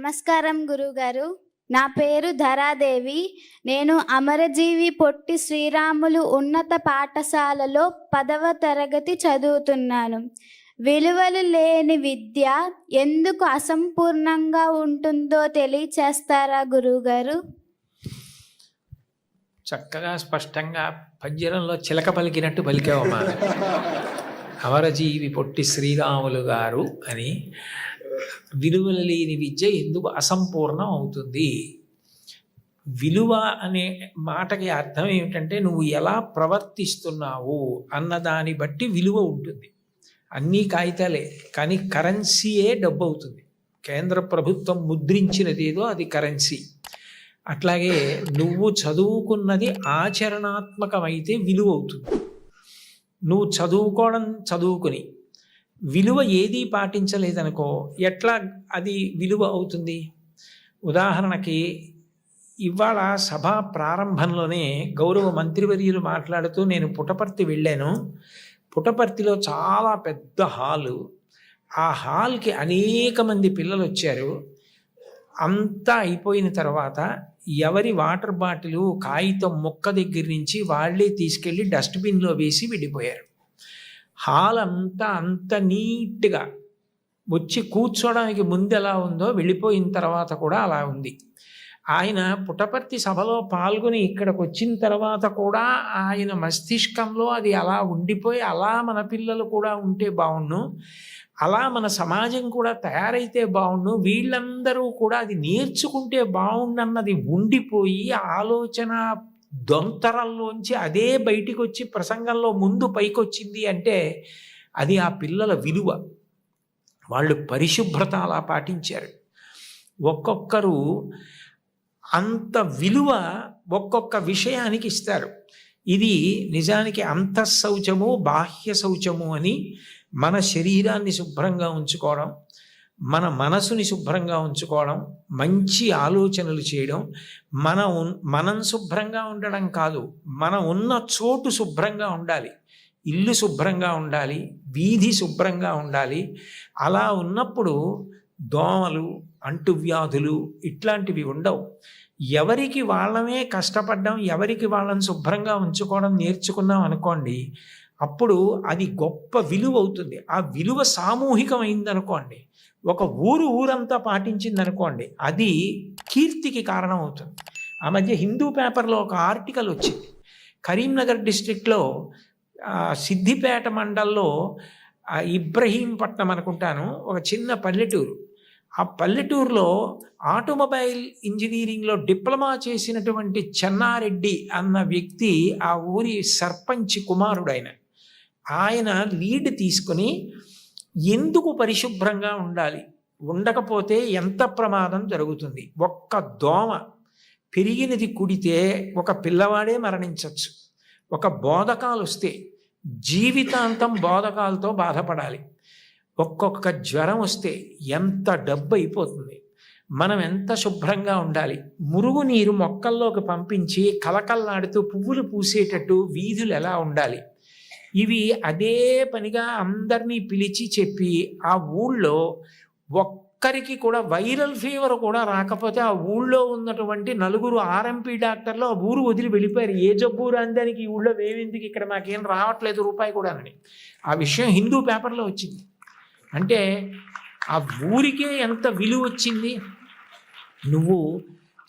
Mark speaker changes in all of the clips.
Speaker 1: నమస్కారం గురుగారు. నా పేరు ధరాదేవి. నేను అమరజీవి పొట్టి శ్రీరాములు ఉన్నత పాఠశాలలో పదవ తరగతి చదువుతున్నాను. విలువలు లేని విద్య ఎందుకు అసంపూర్ణంగా ఉంటుందో తెలియచేస్తారా గురువుగారు
Speaker 2: చక్కగా స్పష్టంగా పంజరంలో చిలక పలికినట్టు పలికావమ్మా. అమరజీవి పొట్టి శ్రీరాములు గారు అని విలువలు లేని విద్య ఎందుకు అసంపూర్ణం అవుతుంది? విలువ అనే మాటకి అర్థం ఏమిటంటే నువ్వు ఎలా ప్రవర్తిస్తున్నావు అన్న దాన్ని బట్టి విలువ ఉంటుంది. అన్నీ కాగితాలే కానీ కరెన్సీయే డబ్బు అవుతుంది కేంద్ర ప్రభుత్వం ముద్రించినది ఏదో అది కరెన్సీ. అట్లాగే నువ్వు చదువుకున్నది ఆచరణాత్మకమైతే విలువ అవుతుంది. నువ్వు చదువుకోవడం చదువుకుని విలువ ఏదీ పాటించలేదనుకో ఎట్లా అది విలువ అవుతుంది? ఉదాహరణకి ఇవాళ సభా ప్రారంభంలోనే గౌరవ మంత్రివర్యులు మాట్లాడుతూ నేను పుటపర్తి వెళ్ళాను. పుటపర్తిలో చాలా పెద్ద హాలు. ఆ హాల్కి అనేక మంది పిల్లలు వచ్చారు. అంతా అయిపోయిన తర్వాత ఎవరి వాటర్ బాటిల్ కాగితం మొక్క దగ్గర నుంచి వాళ్ళే తీసుకెళ్ళి డస్ట్బిన్లో వేసి వెళ్ళిపోయారు హాల్ అంతా అంత నీట్గా వచ్చి కూర్చోడానికి ముందు ఎలా ఉందో వెళ్ళిపోయిన తర్వాత కూడా అలా ఉంది. ఆయన పుటపర్తి సభలో పాల్గొని ఇక్కడికి వచ్చిన తర్వాత కూడా ఆయన మస్తిష్కంలో అది అలా ఉండిపోయి అలా మన పిల్లలు కూడా ఉంటే బాగుండు అలా మన సమాజం కూడా తయారైతే బాగుండు వీళ్ళందరూ కూడా అది నేర్చుకుంటే బాగుండన్నది ఉండిపోయి ఆలోచన దొంతరంలోంచి అదే బయటికి వచ్చి ప్రసంగంలో ముందు పైకొచ్చింది అంటే అది ఆ పిల్లల విలువ. వాళ్ళు పరిశుభ్రత అలా పాటించారు. ఒక్కొక్కరు అంత విలువ ఒక్కొక్క విషయానికి ఇస్తారు. ఇది నిజానికి అంతఃశౌచము బాహ్య శౌచము అని మన శరీరాన్ని శుభ్రంగా ఉంచుకోవడం మన మనసుని శుభ్రంగా ఉంచుకోవడం మంచి ఆలోచనలు చేయడం మన మనం శుభ్రంగా ఉండడం కాదు మన ఉన్న చోటు శుభ్రంగా ఉండాలి ఇల్లు శుభ్రంగా ఉండాలి వీధి శుభ్రంగా ఉండాలి. అలా ఉన్నప్పుడు దోమలు అంటువ్యాధులు ఇట్లాంటివి ఉండవు. ఎవరికి వాళ్ళమే కష్టపడ్డం ఎవరికి వాళ్ళని శుభ్రంగా ఉంచుకోవడం నేర్చుకున్నాం అనుకోండి అప్పుడు అది గొప్ప విలువ అవుతుంది. ఆ విలువ సామూహికమైందనుకోండి ఒక ఊరు ఊరంతా పాటించింది అనుకోండి అది కీర్తికి కారణం అవుతుంది ఆ మధ్య హిందూ పేపర్లో ఒక ఆర్టికల్ వచ్చింది. కరీంనగర్ డిస్ట్రిక్ట్లో సిద్దిపేట మండల్లో ఇబ్రహీంపట్నం అనుకుంటాను ఒక చిన్న పల్లెటూరు. ఆ పల్లెటూరులో ఆటోమొబైల్ ఇంజనీరింగ్లో డిప్లొమా చేసినటువంటి చెన్నారెడ్డి అన్న వ్యక్తి ఆ ఊరి సర్పంచ్ కుమారుడైన. ఆయన ఆయన లీడ్ తీసుకుని ఎందుకు పరిశుభ్రంగా ఉండాలి? ఉండకపోతే ఎంత ప్రమాదం జరుగుతుంది? ఒక్క దోమ పెరిగినది కుడితే ఒక పిల్లవాడే మరణించవచ్చు ఒక బోధకాలు వస్తే జీవితాంతం బోధకాలతో బాధపడాలి. ఒక్కొక్క జ్వరం వస్తే ఎంత డబ్బు అయిపోతుంది? మనం ఎంత శుభ్రంగా ఉండాలి? మురుగునీరు మొక్కల్లోకి పంపించి కలకల్లాడుతూ పువ్వులు పూసేటట్టు వీధులు ఎలా ఉండాలి? ఇవి అదే పనిగా అందరినీ పిలిచి చెప్పి ఆ ఊళ్ళో ఒక్కరికి కూడా వైరల్ ఫీవర్ కూడా రాకపోతే ఆ ఊళ్ళో ఉన్నటువంటి నలుగురు ఆర్ఎంపీ డాక్టర్లు ఆ ఊరు వదిలి వెళ్ళిపోయారు. ఏ జబ్బు రాందానికి ఈ ఊళ్ళో మేమెందుకు ఇక్కడ మాకేం రావట్లేదు రూపాయి కూడా అని. ఆ విషయం హిందూ పేపర్లో వచ్చింది. అంటే ఆ ఊరికే ఎంత విలువ వచ్చింది? నువ్వు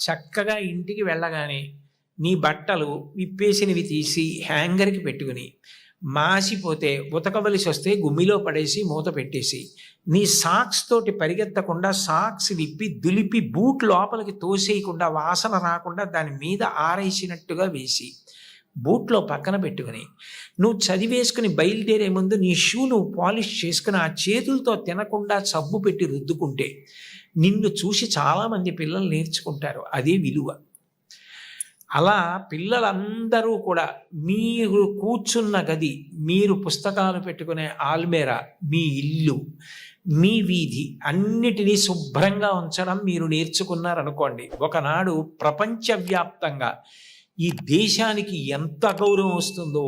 Speaker 2: చక్కగా ఇంటికి వెళ్ళగానే నీ బట్టలు విప్పేసినవి తీసి హ్యాంగర్కి పెట్టుకుని మాసిపోతే ఉతకవలసి వస్తే గుమ్మిలో పడేసి మూత పెట్టేసి నీ సాక్స్ తోటి పరిగెత్తకుండా సాక్స్ విప్పి దులిపి బూట్ లోపలికి తోసేయకుండా వాసన రాకుండా దాని మీద ఆరేసినట్టుగా వేసి బూట్లో పక్కన పెట్టుకుని నువ్వు చదివేసుకుని బయలుదేరే ముందు నీ షూ నువ్వు పాలిష్ చేసుకుని ఆ చేతులతో తినకుండా సబ్బు పెట్టి రుద్దుకుంటే నిన్ను చూసి చాలామంది పిల్లలు నేర్చుకుంటారు. అదే విలువ. అలా పిల్లలందరూ కూడా మీరు కూర్చున్న గది మీరు పుస్తకాలు పెట్టుకునే ఆల్మేరా మీ ఇల్లు మీ వీధి అన్నిటినీ శుభ్రంగా ఉంచడం మీరు నేర్చుకున్నారనుకోండి. ఒకనాడు ప్రపంచవ్యాప్తంగా ఈ దేశానికి ఎంత గౌరవం వస్తుందో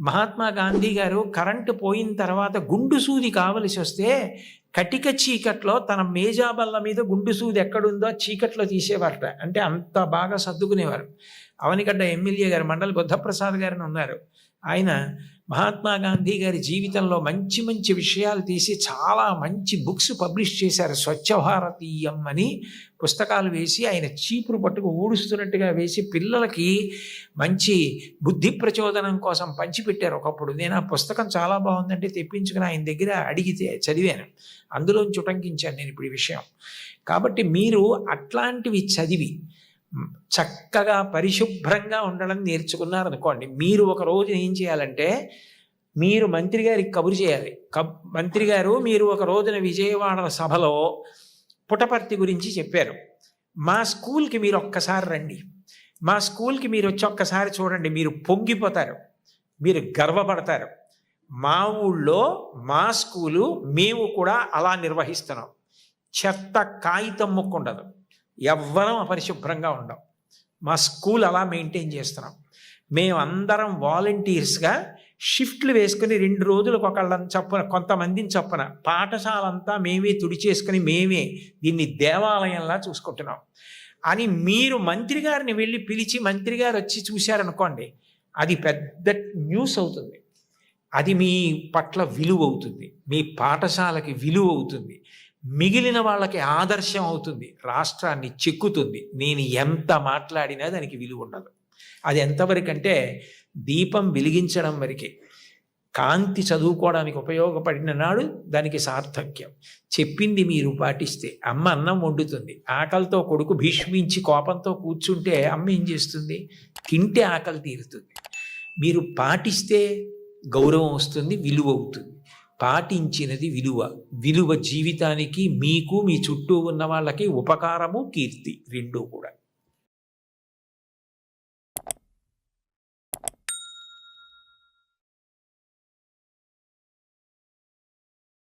Speaker 2: మహాత్మా గాంధీ గారు కరెంటు పోయిన తర్వాత గుండు సూది కావలసి వస్తే కటిక చీకట్లో తన మేజాబల్ల మీద గుండు సూది ఎక్కడుందో చీకట్లో తీసేవారట. అంటే అంత బాగా సర్దుకునేవారు. అవనిగడ్డ ఎమ్మెల్యే గారు మండలి బుద్ధప్రసాద్ గారిని ఉన్నారు. ఆయన మహాత్మా గాంధీ గారి జీవితంలో మంచి మంచి విషయాలు తీసి చాలా మంచి బుక్స్ పబ్లిష్ చేశారు. స్వచ్ఛ భారతీయం అని పుస్తకాలు వేసి ఆయన చీపురు పట్టుకు ఊడుస్తున్నట్టుగా వేసి పిల్లలకి మంచి బుద్ధి ప్రచోదనం కోసం పంచిపెట్టారు ఒకప్పుడు. నేను ఆ పుస్తకం చాలా బాగుందంటే తెప్పించుకుని ఆయన దగ్గర అడిగితే చదివాను. అందులోంచి ఉటంకించాను నేను ఇప్పుడు ఈ విషయం. కాబట్టి మీరు అట్లాంటివి చదివి చక్కగా పరిశుభ్రంగా ఉండడం నేర్చుకున్నారనుకోండి మీరు ఒక రోజు ఏం చేయాలంటే మీరు మంత్రి గారికి కబురు చేయాలి. కబ్ మంత్రి గారు మీరు ఒక రోజున విజయవాడ సభలో పుటపర్తి గురించి చెప్పారు. మా స్కూల్కి మీరు ఒక్కసారి రండి. మా స్కూల్కి మీరు వచ్చి ఒక్కసారి చూడండి మీరు పొంగిపోతారు. మీరు గర్వపడతారు. మా ఊళ్ళో మా స్కూలు మేము కూడా అలా నిర్వహిస్తున్నాం. చెత్త కాగితం ముక్కుండదు. ఉండదు ఎవ్వరం అపరిశుభ్రంగా ఉండం. మా స్కూల్ అలా మెయింటైన్ చేస్తున్నాం. మేమందరం వాలంటీర్స్గా షిఫ్ట్లు వేసుకుని రెండు రోజులకు ఒకళ్ళని చప్పున కొంతమందిని చప్పున పాఠశాల అంతా మేమే తుడిచేసుకుని మేమే దీన్ని దేవాలయంలా చూసుకుంటున్నాం. అని మీరు మంత్రి గారిని వెళ్ళి పిలిచి మంత్రి గారు వచ్చి చూశారనుకోండి అది పెద్ద న్యూస్ అవుతుంది. అది మీ పట్ల విలువ అవుతుంది. మీ పాఠశాలకి విలువ అవుతుంది. మిగిలిన వాళ్ళకి ఆదర్శం అవుతుంది రాష్ట్రాన్ని చెక్కుతుంది. నేను ఎంత మాట్లాడినా దానికి విలువ ఉండదు. అది ఎంతవరకు అంటే దీపం వెలిగించడం వరకే. కాంతి చదువుకోవడానికి ఉపయోగపడిన నాడు దానికి సార్థక్యం. చెప్పింది మీరు పాటిస్తే అమ్మ అన్నం వండుతుంది. ఆకలితో కొడుకు భీష్మించి కోపంతో కూర్చుంటే అమ్మ ఏం చేస్తుంది? తింటే ఆకలి తీరుతుంది. మీరు పాటిస్తే గౌరవం వస్తుంది విలువ అవుతుంది. పాటించినది విలువ. విలువ జీవితానికి మీకు మీ చుట్టూ ఉన్న వాళ్ళకి ఉపకారము కీర్తి రెండూ కూడా.